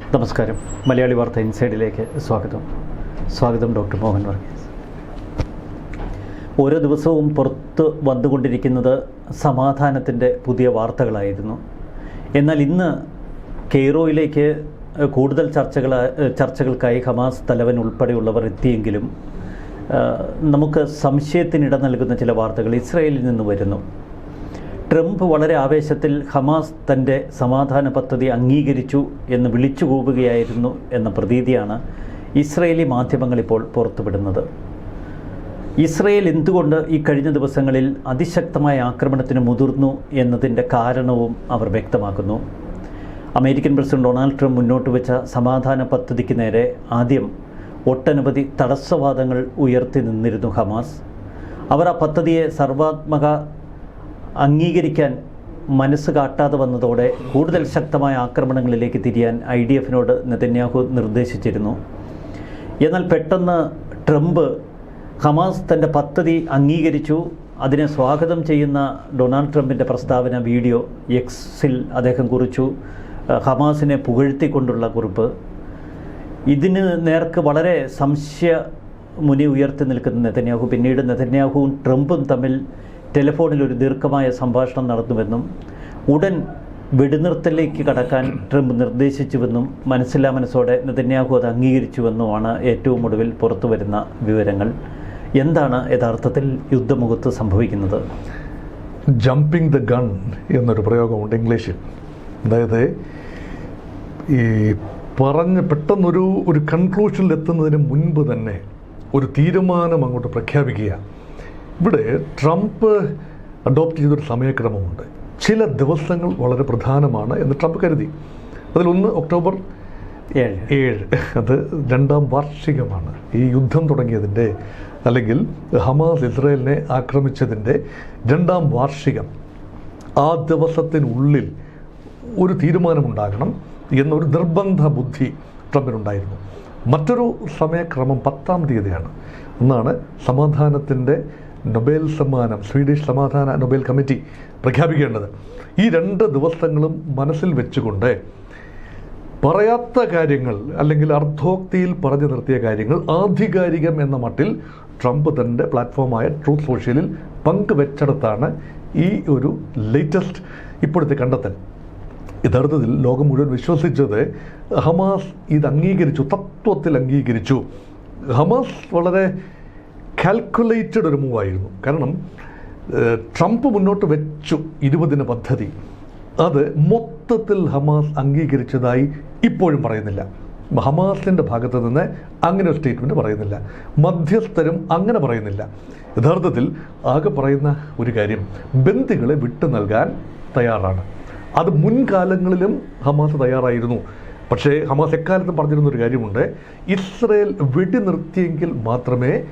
നമസ്കാരം. മലയാളി വാർത്ത ഇൻസൈഡിലേക്ക് സ്വാഗതം. സ്വാഗതം ഡോക്ടർ മോഹൻ വർഗീസ്. ഓരോ ദിവസവും പുറത്ത് വന്നുകൊണ്ടിരിക്കുന്നത് സമാധാനത്തിന്റെ പുതിയ വാർത്തകളായിരുന്നു. എന്നാൽ ഇന്ന് കെയ്റോയിലേക്ക് കൂടുതൽ ചർച്ചകൾ ചർച്ചകൾക്കായി ഹമാസ് തലവൻ ഉൾപ്പെടെയുള്ളവർ എത്തിയെങ്കിലും നമുക്ക് സംശയത്തിനിട നൽകുന്ന ചില വാർത്തകൾ ഇസ്രയേലിൽ നിന്ന് വരുന്നു. ട്രംപ് വളരെ ആവേശത്തിൽ ഹമാസ് തന്റെ സമാധാന പദ്ധതി അംഗീകരിച്ചു എന്ന് വിളിച്ചു കൂവുകയായിരുന്നു എന്ന പ്രതീതിയാണ് ഇസ്രയേലി മാധ്യമങ്ങൾ ഇപ്പോൾ പുറത്തുവിടുന്നത്. ഇസ്രയേൽ എന്തുകൊണ്ട് ഈ കഴിഞ്ഞ ദിവസങ്ങളിൽ അതിശക്തമായ ആക്രമണത്തിന് മുതിർന്നു എന്നതിന്റെ കാരണവും അവർ വ്യക്തമാക്കുന്നു. അമേരിക്കൻ പ്രസിഡന്റ് ഡൊണാൾഡ് ട്രംപ് മുന്നോട്ട് വെച്ച സമാധാന പദ്ധതിക്ക് നേരെ ആദ്യം ഒട്ടനവധി തടസ്സവാദങ്ങൾ ഉയർത്തി നിന്നിരുന്നു ഹമാസ്. അവർ ആ പദ്ധതിയെ സർവാത്മക അംഗീകരിക്കാൻ മനസ്സ് കാട്ടാതെ വന്നതോടെ കൂടുതൽ ശക്തമായ ആക്രമണങ്ങളിലേക്ക് തിരിയാൻ ഐ ഡി എഫിനോട് നെതന്യാഹു നിർദ്ദേശിച്ചിരുന്നു. എന്നാൽ പെട്ടെന്ന് ട്രംപ് ഹമാസ് തന്റെ പദ്ധതി അംഗീകരിച്ചു. അതിനെ സ്വാഗതം ചെയ്യുന്ന ഡൊണാൾഡ് ട്രംപിന്റെ പ്രസ്താവന വീഡിയോ എക്സിൽ അദ്ദേഹം കുറിച്ചു. ഹമാസിനെ പുകഴ്ത്തിക്കൊണ്ടുള്ള കുറിപ്പ്. ഇതിന് നേർക്ക് വളരെ സംശയ മുനി ഉയർത്തി നിൽക്കുന്ന നെതന്യാഹു. പിന്നീട് നെതന്യാഹുവും ട്രംപും തമ്മിൽ ടെലിഫോണിൽ ഒരു ദീർഘമായ സംഭാഷണം നടന്നുവെന്നും ഉടൻ വെടിനിർത്തലിലേക്ക് കടക്കാൻ ട്രംപ് നിർദ്ദേശിച്ചുവെന്നും മനസ്സില്ലാ മനസ്സോടെ നെതന്യാഹു അത് അംഗീകരിച്ചുവെന്നുമാണ് ഏറ്റവും ഒടുവിൽ പുറത്തു വരുന്ന വിവരങ്ങൾ. എന്താണ് യഥാർത്ഥത്തിൽ യുദ്ധമുഖത്ത് സംഭവിക്കുന്നത്? ജമ്പിംഗ് ദ ഗൺ എന്നൊരു പ്രയോഗമുണ്ട് ഇംഗ്ലീഷിൽ. അതായത് ഈ പറഞ്ഞ് പെട്ടെന്നൊരു ഒരു കൺക്ലൂഷനിൽ എത്തുന്നതിന് മുൻപ് തന്നെ ഒരു തീരുമാനം അങ്ങോട്ട് പ്രഖ്യാപിക്കുക. ഇവിടെ ട്രംപ് അഡോപ്റ്റ് ചെയ്തൊരു സമയക്രമമുണ്ട്. ചില ദിവസങ്ങൾ വളരെ പ്രധാനമാണ് എന്ന് ട്രംപ് കരുതി. അതിലൊന്ന് ഒക്ടോബർ ഏഴ്. ഏഴ്. അത് രണ്ടാം വാർഷികമാണ്. ഈ യുദ്ധം തുടങ്ങിയതിന്റെ അല്ലെങ്കിൽ ഹമാസ് ഇസ്രയേലിനെ ആക്രമിച്ചതിന്റെ രണ്ടാം വാർഷികം. ആ ദിവസത്തിനുള്ളിൽ ഒരു തീരുമാനമുണ്ടാകണം എന്നൊരു നിർബന്ധ ബുദ്ധി ട്രംപിനുണ്ടായിരുന്നു. മറ്റൊരു സമയക്രമം പത്താം തീയതിയാണ്. ഒന്നാണ് സമാധാനത്തിന്റെ നൊബേൽ സമ്മാനം സ്വീഡിഷ് സമാധാന നൊബേൽ കമ്മിറ്റി പ്രഖ്യാപിക്കേണ്ടത്. ഈ രണ്ട് ദിവസങ്ങളും മനസ്സിൽ വെച്ചുകൊണ്ട് പറയാത്ത കാര്യങ്ങൾ അല്ലെങ്കിൽ അർദ്ധോക്തിയിൽ പറഞ്ഞു നിർത്തിയ കാര്യങ്ങൾ ആധികാരികം എന്ന മട്ടിൽ ട്രംപ് തന്റെ പ്ലാറ്റ്ഫോമായ ട്രൂത്ത് സോഷ്യലിൽ പങ്കുവെച്ചെടുത്താണ് ഈ ഒരു ലേറ്റസ്റ്റ് ഇപ്പോഴത്തെ കണ്ടെത്തൽ. യഥാർത്ഥത്തിൽ ലോകം മുഴുവൻ വിശ്വസിച്ചത് ഹമാസ് ഇത് അംഗീകരിച്ചു തത്വത്തിൽ അംഗീകരിച്ചു. ഹമാസ് വളരെ കാൽക്കുലേറ്റഡ് ഒരു മൂവായിരുന്നു. കാരണം ട്രംപ് മുന്നോട്ട് വെച്ചു ഇരുപതിന് പദ്ധതി. അത് മൊത്തത്തിൽ ഹമാസ് അംഗീകരിച്ചതായി ഇപ്പോഴും പറയുന്നില്ല. ഹമാസിന്റെ ഭാഗത്ത് നിന്ന് അങ്ങനെ ഒരു സ്റ്റേറ്റ്മെന്റ് പറയുന്നില്ല. മധ്യസ്ഥരും അങ്ങനെ പറയുന്നില്ല. യഥാർത്ഥത്തിൽ ആകെ പറയുന്ന ഒരു കാര്യം ബന്ദികളെ വിട്ടു നൽകാൻ തയ്യാറാണ്. അത് മുൻകാലങ്ങളിലും ഹമാസ് തയ്യാറായിരുന്നു. പക്ഷേ ഹമാസ് എക്കാലത്തും പറഞ്ഞിരുന്ന ഒരു കാര്യമുണ്ട് ഇസ്രയേൽ വെടി നിർത്തിയെങ്കിൽ മാത്രമേ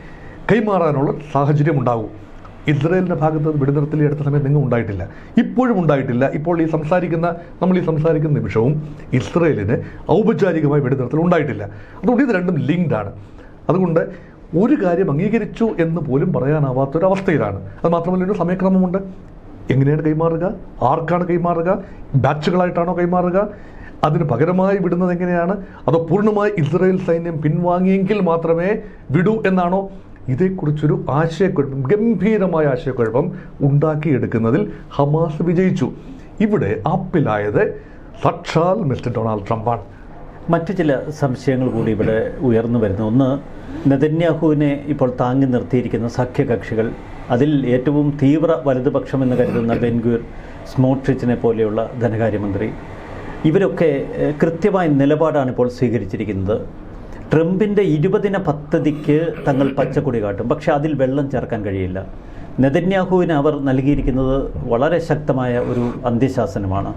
കൈമാറാനുള്ള സാഹചര്യം ഉണ്ടാകും ഇസ്രയേലിന്റെ ഭാഗത്ത് വെടിനിർത്തലി എടുത്ത സമയത്ത് നിങ്ങൾ ഉണ്ടായിട്ടില്ല. ഇപ്പോഴും ഉണ്ടായിട്ടില്ല. ഇപ്പോൾ ഈ സംസാരിക്കുന്ന നമ്മൾ ഈ സംസാരിക്കുന്ന നിമിഷവും ഇസ്രയേലിന് ഔപചാരികമായി വെടിനിർത്തൽ ഉണ്ടായിട്ടില്ല. അതുകൊണ്ട് ഇത് രണ്ടും ലിങ്ക്ഡ് ആണ്. അതുകൊണ്ട് ഒരു കാര്യം അംഗീകരിച്ചു എന്ന് പോലും പറയാനാവാത്തൊരവസ്ഥയിലാണ്. അത് മാത്രമല്ല ഒരു സമയക്രമമുണ്ട്. എങ്ങനെയാണ് കൈമാറുക? ആർക്കാണ് കൈമാറുക? ബാച്ചുകളായിട്ടാണോ കൈമാറുക? അതിന് പകരമായി വിടുന്നത് എങ്ങനെയാണ്? അതോ പൂർണമായി ഇസ്രായേൽ സൈന്യം പിൻവാങ്ങിയെങ്കിൽ മാത്രമേ വിടൂ എന്നാണോ ഇതേക്കുറിച്ചൊരു ആശയക്കുഴപ്പം ഗംഭീരമായ ആശയക്കുഴപ്പം ഉണ്ടാക്കിയെടുക്കുന്നതിൽ ഹമാസ് വിജയിച്ചു. ഇവിടെ ആപ്പിലായത് സാക്ഷാൽ മിസ്റ്റർ ഡൊണാൾഡ് ട്രംപാണ്. മറ്റ് ചില സംശയങ്ങൾ കൂടി ഇവിടെ ഉയർന്നു വരുന്നു. ഒന്ന് നെതന്യാഹുവിനെ ഇപ്പോൾ താങ്ങി നിർത്തിയിരിക്കുന്ന സഖ്യകക്ഷികൾ അതിൽ ഏറ്റവും തീവ്ര വലതുപക്ഷം എന്ന് കരുതുന്ന ബെൻഗൂർ സ്മോട്രിച്ചിനെ പോലെയുള്ള ധനകാര്യമന്ത്രി ഇവരൊക്കെ കൃത്യമായ നിലപാടാണ് ഇപ്പോൾ സ്വീകരിച്ചിരിക്കുന്നത്. ട്രംപിന്റെ ഇരുപതിന പദ്ധതിക്ക് തങ്ങൾ പച്ചക്കൊടി കാട്ടും. പക്ഷെ അതിൽ വെള്ളം ചേർക്കാൻ കഴിയില്ല. നെതന്യാഹുവിന് അവർ നൽകിയിരിക്കുന്നത് വളരെ ശക്തമായ ഒരു അന്ത്യശാസനമാണ്.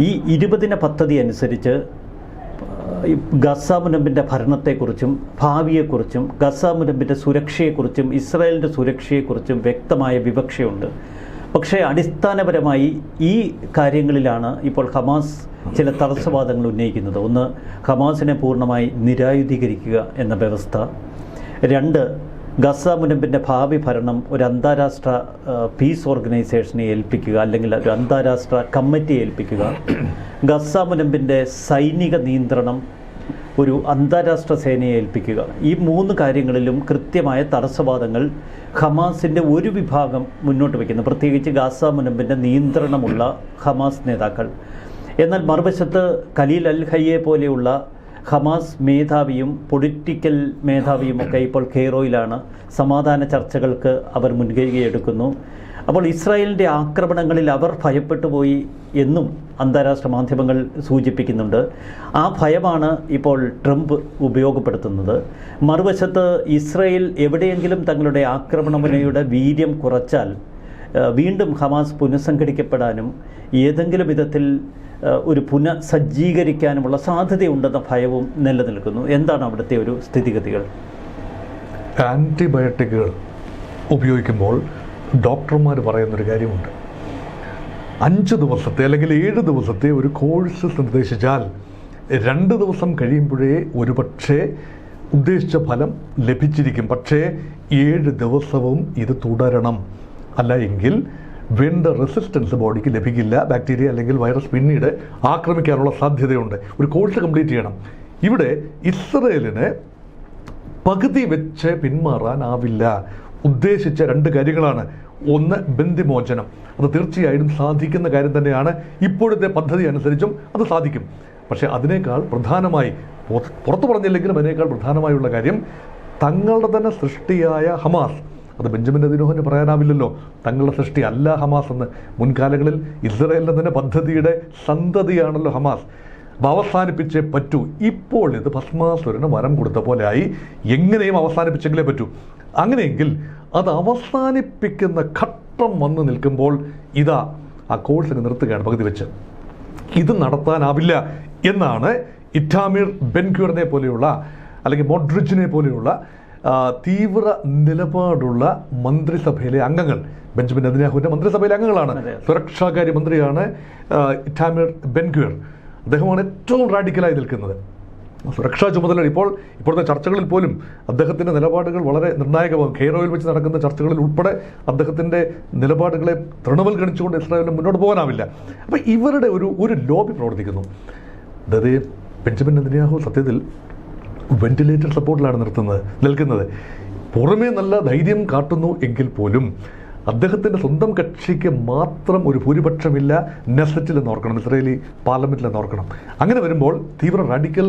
ഈ ഇരുപതിന പദ്ധതി അനുസരിച്ച് ഗസാ മുനമ്പിന്റെ ഭരണത്തെക്കുറിച്ചും ഭാവിയെക്കുറിച്ചും ഗസ മുനമ്പിന്റെ സുരക്ഷയെക്കുറിച്ചും ഇസ്രായേലിന്റെ സുരക്ഷയെക്കുറിച്ചും വ്യക്തമായ വിവക്ഷയുണ്ട്. പക്ഷേ അടിസ്ഥാനപരമായി ഈ കാര്യങ്ങളിലാണ് ഇപ്പോൾ ഹമാസ് ചില തടസ്സവാദങ്ങൾ ഉന്നയിക്കുന്നത്. ഒന്ന് ഹമാസിനെ പൂർണമായി നിരായുധീകരിക്കുക എന്ന വ്യവസ്ഥ. രണ്ട് ഗസ മുനമ്പിന്റെ ഭാവി ഭരണം ഒരു അന്താരാഷ്ട്ര പീസ് ഓർഗനൈസേഷനെ ഏൽപ്പിക്കുക അല്ലെങ്കിൽ ഒരു അന്താരാഷ്ട്ര കമ്മിറ്റി ഏൽപ്പിക്കുക. ഗസ മുനമ്പിന്റെ സൈനിക നിയന്ത്രണം ഒരു അന്താരാഷ്ട്ര സേനയെ ഏൽപ്പിക്കുക. ഈ മൂന്ന് കാര്യങ്ങളിലും കൃത്യമായ തടസ്സവാദങ്ങൾ ഹമാസിന്റെ ഒരു വിഭാഗം മുന്നോട്ട് വയ്ക്കുന്നു. പ്രത്യേകിച്ച് ഗാസ മുനമ്പിന്റെ നിയന്ത്രണമുള്ള ഹമാസ് നേതാക്കൾ. എന്നാൽ മറുവശത്ത് ഖലീൽ അൽ ഹയ്യെ പോലെയുള്ള ഹമാസ് മേധാവിയും പൊളിറ്റിക്കൽ മേധാവിയും ഒക്കെ ഇപ്പോൾ കെയ്റോയിലാണ് സമാധാന ചർച്ചകൾക്ക് അവർ മുൻകൈയെടുക്കുന്നു അപ്പോൾ ഇസ്രായേലിന്റെ ആക്രമണങ്ങളിൽ അവർ ഭയപ്പെട്ടു പോയി എന്നും അന്താരാഷ്ട്ര മാധ്യമങ്ങൾ സൂചിപ്പിക്കുന്നുണ്ട്. ആ ഭയമാണ് ഇപ്പോൾ ട്രംപ് ഉപയോഗപ്പെടുത്തുന്നത്. മറുവശത്ത് ഇസ്രായേൽ എവിടെയെങ്കിലും തങ്ങളുടെ ആക്രമണമുനയുടെ വീര്യം കുറച്ചാൽ വീണ്ടും ഹമാസ് പുനഃസംഘടിക്കപ്പെടാനും ഏതെങ്കിലും വിധത്തിൽ ഒരു പുനഃസജ്ജീകരിക്കാനുമുള്ള സാധ്യതയുണ്ടെന്ന ഭയവും നിലനിൽക്കുന്നു. എന്താണ് അവിടുത്തെ ഒരു സ്ഥിതിഗതികൾ? ആന്റിബയോട്ടിക്കുകൾ ഉപയോഗിക്കുമ്പോൾ ഡോക്ടർമാർ പറയുന്നൊരു കാര്യമുണ്ട്. അഞ്ച് ദിവസത്തെ അല്ലെങ്കിൽ ഏഴ് ദിവസത്തെ ഒരു കോഴ്സ് നിർദ്ദേശിച്ചാൽ രണ്ട് ദിവസം കഴിയുമ്പോഴേ ഒരുപക്ഷേ ഉദ്ദേശിച്ച ഫലം ലഭിച്ചിരിക്കും. പക്ഷേ ഏഴ് ദിവസവും ഇത് തുടരണം. അല്ല എങ്കിൽ വേണ്ട റെസിസ്റ്റൻസ് ബോഡിക്ക് ലഭിക്കില്ല. ബാക്ടീരിയ അല്ലെങ്കിൽ വൈറസ് പിന്നീട് ആക്രമിക്കാനുള്ള സാധ്യതയുണ്ട്. ഒരു കോഴ്സ് കംപ്ലീറ്റ് ചെയ്യണം. ഇവിടെ ഇസ്രയേലിന് പകുതി വെച്ച് പിന്മാറാനാവില്ല. ഉദ്ദേശിച്ച രണ്ട് കാര്യങ്ങളാണ്. ഒന്ന് ബന്ധിമോചനം. അത് തീർച്ചയായും സാധിക്കുന്ന കാര്യം തന്നെയാണ്. ഇപ്പോഴത്തെ പദ്ധതി അനുസരിച്ചും അത് സാധിക്കും. പക്ഷേ അതിനേക്കാൾ പ്രധാനമായി പുറ- പുറത്തു പറഞ്ഞില്ലെങ്കിലും അതിനേക്കാൾ പ്രധാനമായുള്ള കാര്യം തങ്ങളുടെ തന്നെ സൃഷ്ടിയായ ഹമാസ്. അത് ബെഞ്ചമിൻ അതിനോഹന് പറയാനാവില്ലല്ലോ. തങ്ങളുടെ സൃഷ്ടി അല്ല ഹമാസ് എന്ന്. മുൻകാലങ്ങളിൽ ഇസ്രയേലിന്റെ തന്നെ പദ്ധതിയുടെ സന്തതിയാണല്ലോ ഹമാസ്. അപ്പോൾ അവസാനിപ്പിച്ചേ പറ്റൂ. ഇപ്പോൾ ഇത് ഭസ്മാസുരന് വരം കൊടുത്ത പോലെയായി എങ്ങനെയും അവസാനിപ്പിച്ചെങ്കിലേ പറ്റൂ. അങ്ങനെയെങ്കിൽ അത് അവസാനിപ്പിക്കുന്ന ഘട്ടം വന്ന് നിൽക്കുമ്പോൾ ഇതാ ആ കോഴ്സ് അങ്ങ് നിർത്തുകയാണ് പകുതി വെച്ച്. ഇത് നടത്താനാവില്ല എന്നാണ് ഇറ്റാമിർ ബെൻക്യൂറിനെ പോലെയുള്ള അല്ലെങ്കിൽ മോഡ്രിച്ചിനെ പോലെയുള്ള തീവ്ര നിലപാടുള്ള മന്ത്രിസഭയിലെ അംഗങ്ങൾ. ബെഞ്ചമിൻ നദിനാഹുവിന്റെ മന്ത്രിസഭയിലെ അംഗങ്ങളാണ്. സുരക്ഷാകാര്യമന്ത്രിയാണ് സുരക്ഷാകാര്യ മന്ത്രിയാണ് ആ, ഇറ്റാമിർ ബെൻക്യൂർ. അദ്ദേഹമാണ് ഏറ്റവും റാഡിക്കലായി നിൽക്കുന്നത്. സുരക്ഷാ ചുമതല ഇപ്പോൾ ഇപ്പോഴത്തെ ചർച്ചകളിൽ പോലും അദ്ദേഹത്തിന്റെ നിലപാടുകൾ വളരെ നിർണായകമാകും. ഖേറോയിൽ വെച്ച് നടക്കുന്ന ചർച്ചകളിൽ ഉൾപ്പെടെ അദ്ദേഹത്തിന്റെ നിലപാടുകളെ തൃണവൽഗണിച്ചുകൊണ്ട് ഇസ്രായേലിന് മുന്നോട്ട് പോകാനാവില്ല. അപ്പോൾ ഇവരുടെ ഒരു ഒരു ലോബി പ്രവർത്തിക്കുന്നു. അതായത് ബെഞ്ചമിൻ നെതന്യാഹു സത്യത്തിൽ വെന്റിലേറ്റർ സപ്പോർട്ടിലാണ് നിർത്തുന്നത് നിൽക്കുന്നത്. പുറമേ നല്ല ധൈര്യം കാട്ടുന്നു എങ്കിൽ പോലും അദ്ദേഹത്തിന്റെ സ്വന്തം കക്ഷിക്ക് മാത്രം ഒരു ഭൂരിപക്ഷമില്ല നെസറ്റിൽ എന്ന് ഓർക്കണം ഇസ്രയേലി പാർലമെന്റിൽ എന്ന് ഓർക്കണം. അങ്ങനെ വരുമ്പോൾ തീവ്ര റാഡിക്കൽ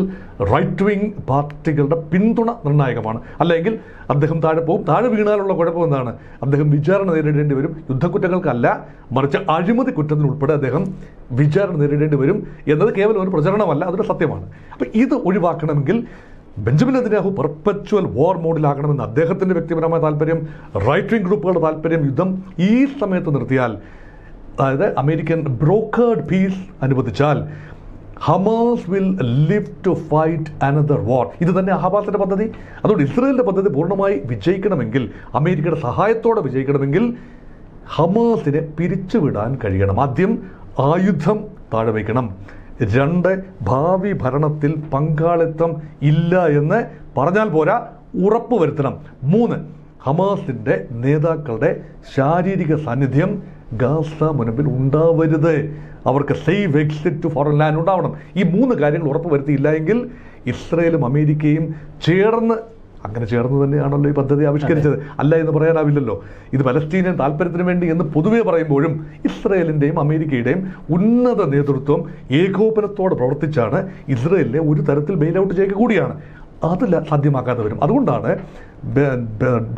റൈറ്റ് വിങ് പാർട്ടികളുടെ പിന്തുണ നിർണായകമാണ്. അല്ലെങ്കിൽ അദ്ദേഹം താഴെ പോകും താഴെ വീണാലുള്ള കുഴപ്പം എന്താണ്? അദ്ദേഹം വിചാരണ നേരിടേണ്ടി വരും യുദ്ധക്കുറ്റങ്ങൾക്കല്ല മറിച്ച് അഴിമതി കുറ്റത്തിനുൾപ്പെടെ അദ്ദേഹം വിചാരണ നേരിടേണ്ടി വരും എന്നത് കേവലം ഒരു പ്രചരണമല്ല അതൊരു സത്യമാണ്. അപ്പോൾ ഇത് ഒഴിവാക്കണമെങ്കിൽ ബെഞ്ചമിൻ നെതന്യാഹു പെർപ്പച്വൽ വാർ മോഡിലാകണമെന്ന് അദ്ദേഹത്തിന്റെ വ്യക്തിപരമായ താല്പര്യം റൈറ്റ് വിങ് ഗ്രൂപ്പുകളുടെ താല്പര്യം യുദ്ധം ഈ സമയത്ത് നിർത്തിയാൽ അതായത് അമേരിക്കൻ ബ്രോക്കേഡ് പീസ് അനുവദിച്ചാൽ Hamas will live to fight another war ഇത് തന്നെ അഹബാസിന്റെ പദ്ധതി. അതുകൊണ്ട് ഇസ്രയേലിന്റെ പദ്ധതി പൂർണമായി വിജയിക്കണമെങ്കിൽ അമേരിക്കയുടെ സഹായത്തോടെ വിജയിക്കണമെങ്കിൽ ഹമാസിനെ പിരിച്ചുവിടാൻ കഴിയണം. ആദ്യം ആയുധം താഴെ വയ്ക്കണം. രണ്ട് ഭാവി ഭരണത്തിൽ പങ്കാളിത്തം ഇല്ല എന്ന് പറഞ്ഞാൽ പോരാ ഉറപ്പ് വരുത്തണം. മൂന്ന് ഹമാസിന്റെ നേതാക്കളുടെ ശാരീരിക സാന്നിധ്യം ഗാസ മുനമ്പിൽ ഉണ്ടാവരുത്. അവർക്ക് സേഫ് എക്സിറ്റ് ഫോറിൻ ലാൻഡ് ഉണ്ടാവണം. ഈ മൂന്ന് കാര്യങ്ങൾ ഉറപ്പ് വരുത്തിയില്ല എങ്കിൽ ഇസ്രയേലും അമേരിക്കയും ചേർന്ന് അങ്ങനെ ചേർന്ന് തന്നെയാണല്ലോ ഈ പദ്ധതി ആവിഷ്കരിച്ചത്. അല്ല എന്ന് പറയാനാവില്ലല്ലോ. ഇത് പലസ്തീനിയൻ താല്പര്യത്തിന് വേണ്ടി എന്ന് പൊതുവേ പറയുമ്പോഴും ഇസ്രയേലിന്റെയും അമേരിക്കയുടെയും ഉന്നത നേതൃത്വം ഏകോപനത്തോടെ പ്രവർത്തിച്ചാണ് ഇസ്രയേലിനെ ഒരു തരത്തിൽ ബെയിൽ ഔട്ട് ചെയ്യുക കൂടിയാണ് അത് സാധ്യമാക്കാതെ വരും. അതുകൊണ്ടാണ്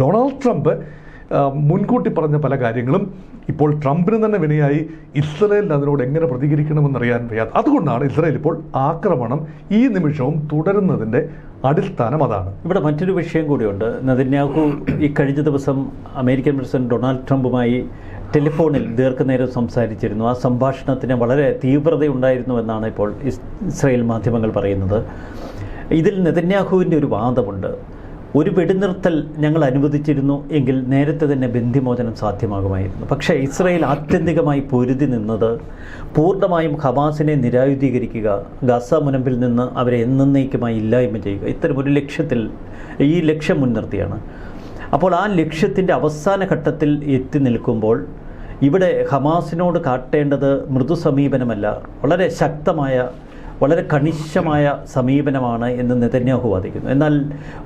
ഡൊണാൾഡ് ട്രംപ് മുൻകൂട്ടി പറഞ്ഞ പല കാര്യങ്ങളും ഇപ്പോൾ ട്രംപിന് തന്നെ വിനയായി ഇസ്രയേലിന് അതിനോട് എങ്ങനെ പ്രതികരിക്കണമെന്നറിയാൻ വയ്യാത്ത അതുകൊണ്ടാണ് ഇസ്രയേൽ ഇപ്പോൾ ആക്രമണം ഈ നിമിഷവും തുടരുന്നതിന്റെ അടിസ്ഥാനം അതാണ്. ഇവിടെ മറ്റൊരു വിഷയം കൂടിയുണ്ട്. നദിന്യാഹു ഈ കഴിഞ്ഞ ദിവസം അമേരിക്കൻ പ്രസിഡന്റ് ഡൊണാൾഡ് ട്രംപുമായി ടെലിഫോണിൽ ദീർഘനേരം സംസാരിച്ചിരുന്നു. ആ സംഭാഷണത്തിന് വളരെ തീവ്രതയുണ്ടായിരുന്നു എന്നാണ് ഇപ്പോൾ ഇസ്രയേൽ ഇസ്രായേൽ മാധ്യമങ്ങൾ പറയുന്നത്. ഇതിൽ നെതന്യാഹുവിന്റെ ഒരു വാദമുണ്ട്. ഒരു വെടിനിർത്തൽ ഞങ്ങൾ അനുവദിച്ചിരുന്നു എങ്കിൽ നേരത്തെ തന്നെ ബന്ധിമോചനം സാധ്യമാകുമായിരുന്നു. പക്ഷേ ഇസ്രയേൽ ആത്യന്തികമായി പൊരുതി നിന്നത് പൂർണമായും ഹമാസിനെ നിരായുധീകരിക്കുക ഗസ മുനമ്പിൽ നിന്ന് അവരെ എന്നേക്കുമായി ഇല്ലായ്മ ചെയ്യുക ഇത്തരം ഒരു ലക്ഷ്യത്തിൽ ഈ ലക്ഷ്യം മുൻനിർത്തിയാണ്. അപ്പോൾ ആ ലക്ഷ്യത്തിന്റെ അവസാന ഘട്ടത്തിൽ എത്തി നിൽക്കുമ്പോൾ ഇവിടെ ഹമാസിനോട് കാട്ടേണ്ടത് മൃദുസമീപനമല്ല വളരെ ശക്തമായ വളരെ കണിശമായ സമീപനമാണ് എന്ന് നെതന്യാഹു വാദിക്കുന്നു. എന്നാൽ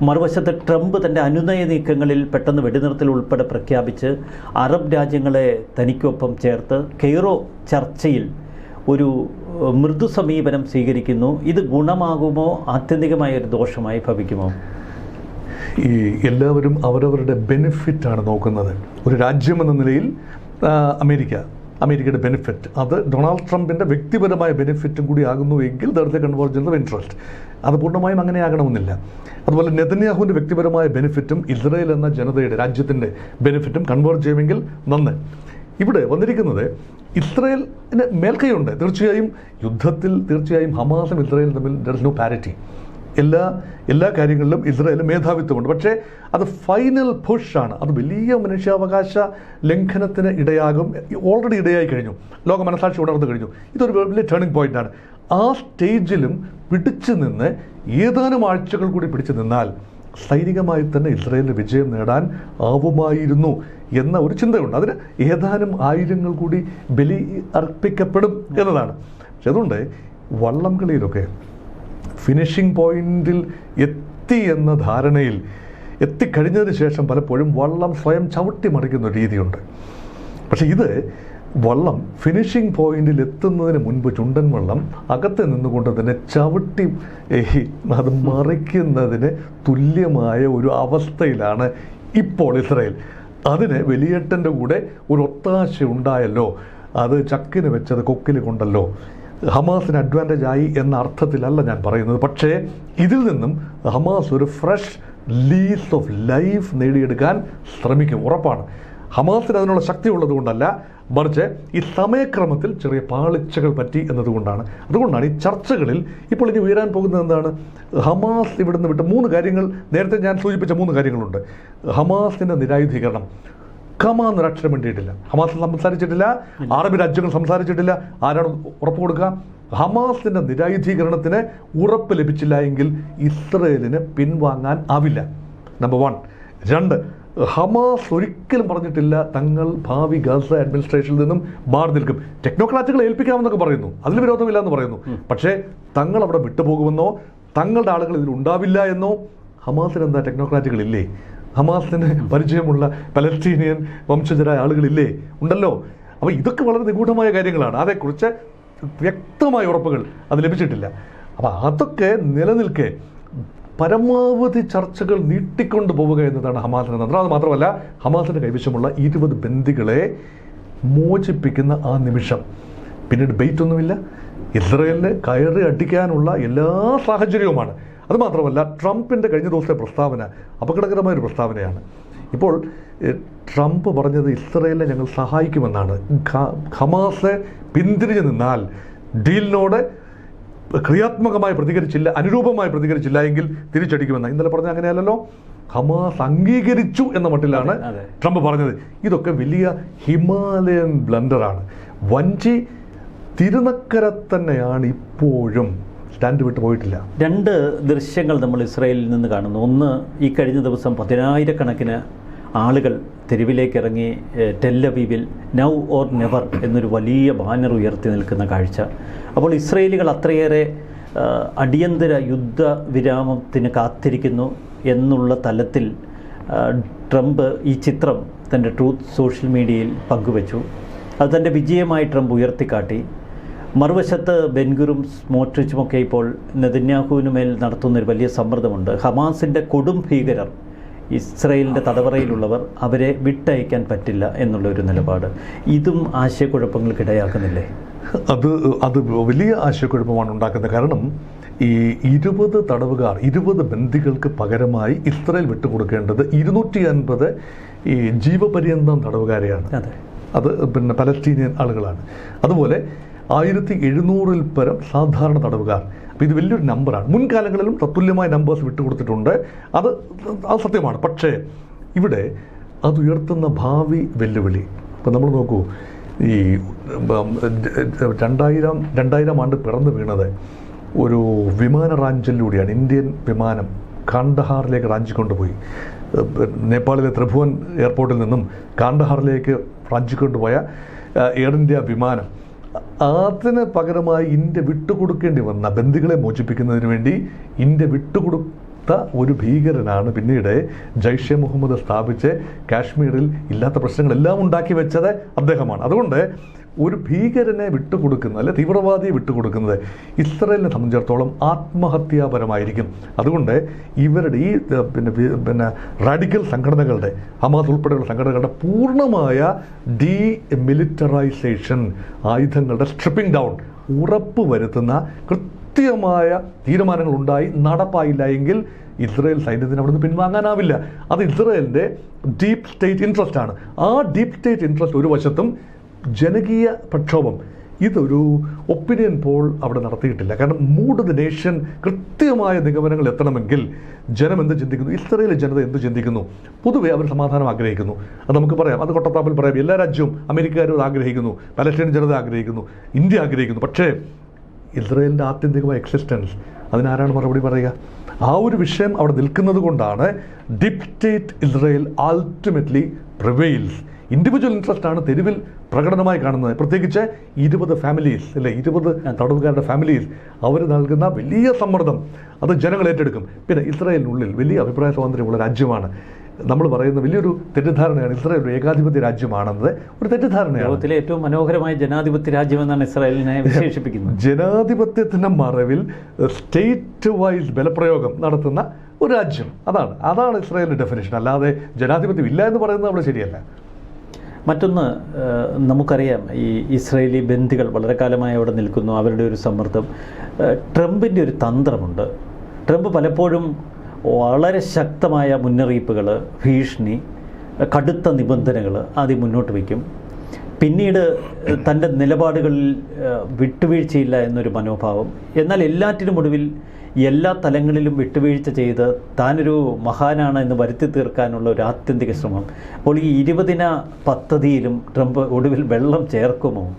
മറുവശത്ത് ട്രംപ് തന്റെ അനുനയ നീക്കങ്ങളിൽ പെട്ടെന്ന് വെടിനിർത്തൽ ഉൾപ്പെടെ പ്രഖ്യാപിച്ച് അറബ് രാജ്യങ്ങളെ തനിക്കൊപ്പം ചേർത്ത് കെയ്റോ ചർച്ചയിൽ ഒരു മൃദു സമീപനം സ്വീകരിക്കുന്നു. ഇത് ഗുണമാകുമോ? ആത്യന്തികമായ ഒരു ദോഷമായി ഭവിക്കുമോ? ഈ എല്ലാവരും അവരവരുടെ ബെനിഫിറ്റാണ് നോക്കുന്നത്. ഒരു രാജ്യമെന്ന നിലയിൽ അമേരിക്ക അമേരിക്കയുടെ ബെനിഫിറ്റ് അത് ഡൊണാൾഡ് ട്രംപിന്റെ വ്യക്തിപരമായ ബെനിഫിറ്റും കൂടി ആകുന്നു എങ്കിൽ ദർത്തെ കൺവേർജൻസ് ഓഫ് ഇൻട്രസ്റ്റ് അത് പൂർണമായും അങ്ങനെ ആകണമെന്നില്ല. അതുപോലെ നെതന്യാഹുവിന്റെ വ്യക്തിപരമായ ബെനിഫിറ്റും ഇസ്രയേൽ എന്ന ജനതയുടെ രാജ്യത്തിന്റെ ബെനിഫിറ്റും കൺവേർട്ട് ചെയ്യുമെങ്കിൽ നന്ന്. ഇവിടെ വന്നിരിക്കുന്നത് ഇസ്രയേലിന് മേൽക്കൈയുണ്ട്. തീർച്ചയായും യുദ്ധത്തിൽ തീർച്ചയായും ഹമാസും ഇസ്രയേലും തമ്മിൽ ദർ ഇസ് നോ പാരിറ്റി എല്ലാ എല്ലാ കാര്യങ്ങളിലും ഇസ്രായേൽ മേധാവിത്വമുണ്ട്. പക്ഷേ അത് ഫൈനൽ പുഷാണ് അത് വലിയ മനുഷ്യാവകാശ ലംഘനത്തിന് ഇടയാകും. ഓൾറെഡി ഇടയായി കഴിഞ്ഞു. ലോക മനസാക്ഷി ഉണർന്നു കഴിഞ്ഞു. ഇതൊരു വലിയ ടേണിംഗ് പോയിന്റാണ് ആ സ്റ്റേജിലും പിടിച്ചു നിന്ന് ഏതാനും ആഴ്ചകൾ കൂടി പിടിച്ചു നിന്നാൽ സൈനികമായി തന്നെ ഇസ്രയേലിന് വിജയം നേടാൻ ആവുമായിരുന്നു എന്ന ഒരു ചിന്തയുണ്ട്. അതിന് ഏതാനും ആയിരങ്ങൾ കൂടി ബലി അർപ്പിക്കപ്പെടും എന്നതാണ്. പക്ഷെ അതുകൊണ്ട് വള്ളം കളിയിലൊക്കെ ഫിനിഷിംഗ് പോയിന്റിൽ എത്തി എന്ന ധാരണയിൽ എത്തിക്കഴിഞ്ഞതിന് ശേഷം പലപ്പോഴും വള്ളം സ്വയം ചവിട്ടി മറിക്കുന്ന രീതിയുണ്ട്. പക്ഷേ ഇത് വള്ളം ഫിനിഷിംഗ് പോയിന്റിൽ എത്തുന്നതിന് മുൻപ് ചുണ്ടൻ വള്ളം അകത്ത് നിന്നുകൊണ്ട് തന്നെ ചവിട്ടി അത് മറിക്കുന്നതിന് തുല്യമായ ഒരു അവസ്ഥയിലാണ് ഇപ്പോൾ ഇസ്രയേൽ. അതിന് വലിയേട്ടന്റെ കൂടെ ഒരു ഒത്താശ ഉണ്ടായല്ലോ. അത് ചക്കിന് വെച്ചത് കൊക്കിൽ കൊണ്ടല്ലോ. ഹമാസിന് അഡ്വാന്റേജ് ആയി എന്ന അർത്ഥത്തിലല്ല ഞാൻ പറയുന്നത്. പക്ഷേ ഇതിൽ നിന്നും ഹമാസ് ഒരു ഫ്രഷ് ലീസ് ഓഫ് ലൈഫ് നേടിയെടുക്കാൻ ശ്രമിക്കും. ഉറപ്പാണ്. ഹമാസിന് അതിനുള്ള ശക്തി ഉള്ളതുകൊണ്ടല്ല മറിച്ച് ഈ സമയക്രമത്തിൽ ചെറിയ പാളിച്ചകൾ പറ്റി എന്നതുകൊണ്ടാണ് അതുകൊണ്ടാണ് ഈ ചർച്ചകളിൽ ഇപ്പോൾ ഇനി ഉയരാൻ പോകുന്നത് എന്താണ്? ഹമാസ് ഇവിടുന്ന് വിട്ട് മൂന്ന് കാര്യങ്ങൾ. നേരത്തെ ഞാൻ സൂചിപ്പിച്ച മൂന്ന് കാര്യങ്ങളുണ്ട്. ഹമാസിന്റെ നിരായുധീകരണം. കമ എന്നൊരക്ഷരം വേണ്ടിയിട്ടില്ല ഹമാസ് സംസാരിച്ചിട്ടില്ല അറബ് രാജ്യങ്ങൾ സംസാരിച്ചിട്ടില്ല. ആരാണ് ഉറപ്പ് കൊടുക്കുക ഹമാസിന്റെ നിരായുധീകരണത്തിന് ഉറപ്പ് ലഭിച്ചില്ല എങ്കിൽ ഇസ്രയേലിന് പിൻവാങ്ങാൻ ആവില്ല. നമ്പർ വൺ രണ്ട് ഹമാസ് ഒരിക്കലും പറഞ്ഞിട്ടില്ല തങ്ങൾ ഭാവി ഗാസ അഡ്മിനിസ്ട്രേഷനിൽ നിന്നും മാറി നിൽക്കും. ടെക്നോക്രാറ്റുകളെ ഏൽപ്പിക്കാമെന്നൊക്കെ പറയുന്നു. അതിൽ വിരോധമില്ല എന്ന് പറയുന്നു പക്ഷേ തങ്ങൾ അവിടെ വിട്ടുപോകുമെന്നോ തങ്ങളുടെ ആളുകൾ ഇതിൽ ഉണ്ടാവില്ല എന്നോ ഹമാസിന് എന്താ ടെക്നോക്രാറ്റുകളില്ലേ? ഹമാസിന് പരിചയമുള്ള പലസ്തീനിയൻ വംശജരായ ആളുകളില്ലേ? ഉണ്ടല്ലോ. അപ്പോൾ ഇതൊക്കെ വളരെ നിഗൂഢമായ കാര്യങ്ങളാണ്. അതേക്കുറിച്ച് വ്യക്തമായ ഉറപ്പുകൾ അത് ലഭിച്ചിട്ടില്ല. അപ്പോൾ അതൊക്കെ നിലനിൽക്കെ പരമാവധി ചർച്ചകൾ നീട്ടിക്കൊണ്ട് പോവുക എന്നതാണ് ഹമാസിന്റെ തന്ത്രം. അത് മാത്രമല്ല ഹമാസിന്റെ കൈവശമുള്ള ഇരുപത് ബന്ദികളെ മോചിപ്പിക്കുന്ന ആ നിമിഷം. പിന്നീട് ബെയ്റ്റ് ഒന്നുമില്ല ഇസ്രയേലിന് കയറി അടിക്കാനുള്ള എല്ലാ സാഹചര്യവുമാണ്. അതുമാത്രമല്ല ട്രംപിന്റെ കഴിഞ്ഞ ദിവസത്തെ പ്രസ്താവന അപകടകരമായ ഒരു പ്രസ്താവനയാണ്. ഇപ്പോൾ ട്രംപ് പറഞ്ഞത് ഇസ്രയേലിനെ ഞങ്ങൾ സഹായിക്കുമെന്നാണ്. ഹമാസെ പിന്തിരിഞ്ഞ് നിന്നാൽ ഡീലിനോട് ക്രിയാത്മകമായി പ്രതികരിച്ചില്ല അനുരൂപമായി പ്രതികരിച്ചില്ല എങ്കിൽ തിരിച്ചടിക്കുമെന്ന് ഇന്നലെ പറഞ്ഞ അങ്ങനെയല്ലല്ലോ? ഹമാസ് അംഗീകരിച്ചു എന്ന മട്ടിലാണ്. ട്രംപ് പറഞ്ഞത്. ഇതൊക്കെ വലിയ ഹിമാലയൻ ബ്ലണ്ടറാണ്. വഞ്ചി തിരുനക്കര തന്നെയാണ് ഇപ്പോഴും സ്റ്റാൻഡ് വിട്ട് പോയിട്ടില്ല. രണ്ട് ദൃശ്യങ്ങൾ നമ്മൾ ഇസ്രായേലിൽ നിന്ന് കാണുന്നു. ഒന്ന് ഈ കഴിഞ്ഞ ദിവസം പതിനായിരക്കണക്കിന് ആളുകൾ തെരുവിലേക്ക് ഇറങ്ങി ടെല്ലവീവിൽ നൗ ഓർ നെവർ എന്നൊരു വലിയ ബാനർ ഉയർത്തി നിൽക്കുന്ന കാഴ്ച. അപ്പോൾ ഇസ്രയേലികൾ അത്രയേറെ അടിയന്തര യുദ്ധ വിരാമത്തിന് കാത്തിരിക്കുന്നു എന്നുള്ള തലത്തിൽ ട്രംപ് ഈ ചിത്രം തന്റെ ട്രൂത്ത് സോഷ്യൽ മീഡിയയിൽ പങ്കുവച്ചു. അത് തന്റെ വിജയമായി ട്രംപ് ഉയർത്തിക്കാട്ടി. മറുവശത്ത് ബെൻഗുറും സ്മോട്രിച്ചുമൊക്കെ ഇപ്പോൾ നെതന്യാഹുവിന് മേൽ നടത്തുന്ന ഒരു വലിയ സമ്മർദ്ദമുണ്ട്. ഹമാസിന്റെ കൊടും ഭീകരർ ഇസ്രയേലിന്റെ തടവറയിലുള്ളവർ അവരെ വിട്ടയക്കാൻ പറ്റില്ല എന്നുള്ള ഒരു നിലപാട്. ഇതും ആശയക്കുഴപ്പങ്ങൾക്കിടയാക്കുന്നില്ലേ അത് അത് വലിയ ആശയക്കുഴപ്പമാണ് ഉണ്ടാക്കുന്നത്. കാരണം ഈ ഇരുപത് തടവുകാർ ഇരുപത് ബന്ദികൾക്ക് പകരമായി ഇസ്രയേൽ വിട്ടുകൊടുക്കേണ്ടത് ഇരുന്നൂറ്റി അൻപത് ഈ ജീവപര്യന്തം തടവുകാരെയാണ്. അതെ. അത് പിന്നെ പലസ്തീനിയൻ ആളുകളാണ്. അതുപോലെ ആയിരത്തി എഴുന്നൂറിൽ പരം സാധാരണ തടവുകാർ. അപ്പോൾ ഇത് വലിയൊരു നമ്പറാണ്. മുൻകാലങ്ങളിലും തത്തുല്യമായ നമ്പേഴ്സ് വിട്ടുകൊടുത്തിട്ടുണ്ട്. അത് അത് സത്യമാണ്. പക്ഷേ ഇവിടെ അത് ഉയർത്തുന്ന ഭാവി വെല്ലുവിളി. ഇപ്പം നമ്മൾ നോക്കൂ ഈ രണ്ടായിരം രണ്ടായിരം ആണ്ട് പിറന്നു വീണത് ഒരു വിമാന റാഞ്ചിലൂടെയാണ്. ഇന്ത്യൻ വിമാനം കാണ്ഡഹാറിലേക്ക് റാഞ്ചി കൊണ്ടുപോയി നേപ്പാളിലെ ത്രിഭുവൻ എയർപോർട്ടിൽ നിന്നും കാണ്ഡഹാറിലേക്ക് റാഞ്ചി കൊണ്ടുപോയ എയർ ഇന്ത്യ വിമാനം അതിന് പകരമായി ഇന്ത്യ വിട്ടുകൊടുക്കേണ്ടി വന്ന ബന്ദികളെ മോചിപ്പിക്കുന്നതിന് വേണ്ടി ഇന്ത്യ വിട്ടുകൊടുത്ത ഒരു ഭീകരനാണ് പിന്നീട് ജയ്ഷെ മുഹമ്മദ് സ്ഥാപിച്ച് കാശ്മീരിൽ ഇല്ലാത്ത പ്രശ്നങ്ങളെല്ലാം ഉണ്ടാക്കി വെച്ചത് അദ്ദേഹമാണ്. അതുകൊണ്ട് ഒരു ഭീകരനെ വിട്ടുകൊടുക്കുന്നത് അല്ലെ തീവ്രവാദിയെ വിട്ടുകൊടുക്കുന്നത് ഇസ്രയേലിനെ സംബന്ധിച്ചിടത്തോളം ആത്മഹത്യാപരമായിരിക്കും. അതുകൊണ്ട് ഇവരുടെ ഈ പിന്നെ പിന്നെ റാഡിക്കൽ സംഘടനകളുടെ ഹമാസ് ഉൾപ്പെടെയുള്ള സംഘടനകളുടെ പൂർണമായ ഡീ മിലിറ്ററൈസേഷൻ ആയുധങ്ങളുടെ സ്ട്രിപ്പിംഗ് ഡൗൺ ഉറപ്പ് വരുത്തുന്ന കൃത്യമായ തീരുമാനങ്ങൾ ഉണ്ടായി നടപ്പായില്ല എങ്കിൽ ഇസ്രയേൽ സൈന്യത്തിന് അവിടുന്ന് പിൻവാങ്ങാനാവില്ല. അത് ഇസ്രയേലിന്റെ ഡീപ് സ്റ്റേറ്റ് ഇൻട്രസ്റ്റ് ആണ്. ആ ഡീപ് സ്റ്റേറ്റ് ഇൻട്രസ്റ്റ് ഒരു വശത്തും ജനകീയ പ്രക്ഷോഭം. ഇതൊരു ഒപ്പീനിയൻ പോൾ അവിടെ നടത്തിയിട്ടില്ല. കാരണം മൂഡ് ദ നേഷൻ കൃത്യമായ നിഗമനങ്ങൾ എത്തണമെങ്കിൽ ജനം എന്ത് ചിന്തിക്കുന്നു? ഇസ്രയേലിലെ ജനത എന്ത് ചിന്തിക്കുന്നു? പൊതുവെ അവർ സമാധാനം ആഗ്രഹിക്കുന്നു. അത് നമുക്ക് പറയാം. അത് കൊട്ടത്താപ്പിൽ പറയാം. എല്ലാ രാജ്യവും അമേരിക്കക്കാരും ആഗ്രഹിക്കുന്നു. പലസ്തീൻ ജനത ആഗ്രഹിക്കുന്നു. ഇന്ത്യ ആഗ്രഹിക്കുന്നു. പക്ഷേ ഇസ്രയേലിന്റെ ആത്യന്തികമായ എക്സിസ്റ്റൻസ് അതിനാരാണ് മറുപടി പറയുക? ആ ഒരു വിഷയം അവിടെ നിൽക്കുന്നത് കൊണ്ടാണ് ഡിപ്റ്റേറ്റ് Israel ultimately prevails individual interest ആണ് തെരുവിൽ പ്രകടനമായി കാണുന്നത്. പ്രത്യേകിച്ച് ഇരുപത് ഫാമിലീസ് അല്ലെ? ഇരുപത് തടവുകാരുടെ ഫാമിലീസ് അവർ നൽകുന്ന വലിയ സമ്മർദ്ദം അത് ജനങ്ങൾ ഏറ്റെടുക്കും. പിന്നെ ഇസ്രായേലിനുള്ളിൽ വലിയ അഭിപ്രായ സ്വാതന്ത്ര്യമുള്ള രാജ്യമാണ്. നമ്മൾ പറയുന്ന വലിയൊരു തെറ്റിദ്ധാരണയാണ് ഇസ്രായേൽ ഒരു ഏകാധിപത്യ രാജ്യമാണെന്നത് ഒരു തെറ്റിദ്ധാരണയാണ്. ലോകത്തിലെ ഏറ്റവും മനോഹരമായ ജനാധിപത്യ രാജ്യമെന്നാണ് ഇസ്രായേലിനെ വിശേഷിപ്പിക്കുന്നത്. ജനാധിപത്യത്തിന്റെ മറവിൽ സ്റ്റേറ്റ് വൈസ് ബലപ്രയോഗം നടത്തുന്ന ഒരു രാജ്യം. അതാണ്. അതാണ് ഇസ്രായേലിന്റെ ഡെഫിനേഷൻ അല്ലാതെ ജനാധിപത്യം ഇല്ല എന്ന് പറയുന്നത് നമ്മൾ ശരിയല്ല. മറ്റൊന്ന് നമുക്കറിയാം ഈ ഇസ്രയേലി ബന്ധികൾ വളരെ കാലമായി അവിടെ നിൽക്കുന്നു. അവരുടെ ഒരു സമ്മർദ്ദം. ട്രംപിന്റെ ഒരു തന്ത്രമുണ്ട്. ട്രംപ് പലപ്പോഴും വളരെ ശക്തമായ മുന്നറിയിപ്പുകൾ ഭീഷണി കടുത്ത നിബന്ധനകൾ ആദ്യം മുന്നോട്ട് വയ്ക്കും. പിന്നീട് തന്റെ നിലപാടുകളിൽ വിട്ടുവീഴ്ചയില്ല എന്നൊരു മനോഭാവം. എന്നാൽ എല്ലാറ്റിനും ഒടുവിൽ എല്ലാ തലങ്ങളിലും വിട്ടുവീഴ്ച ചെയ്ത് താനൊരു മഹാനാണ് എന്ന് വരുത്തി തീർക്കാനുള്ള ഒരു ആത്യന്തിക ശ്രമം. അപ്പോൾ ഈ ഇരുപതിന പദ്ധതിയിലും ട്രംപ് ഒടുവിൽ വെള്ളം ചേർക്കുമോ?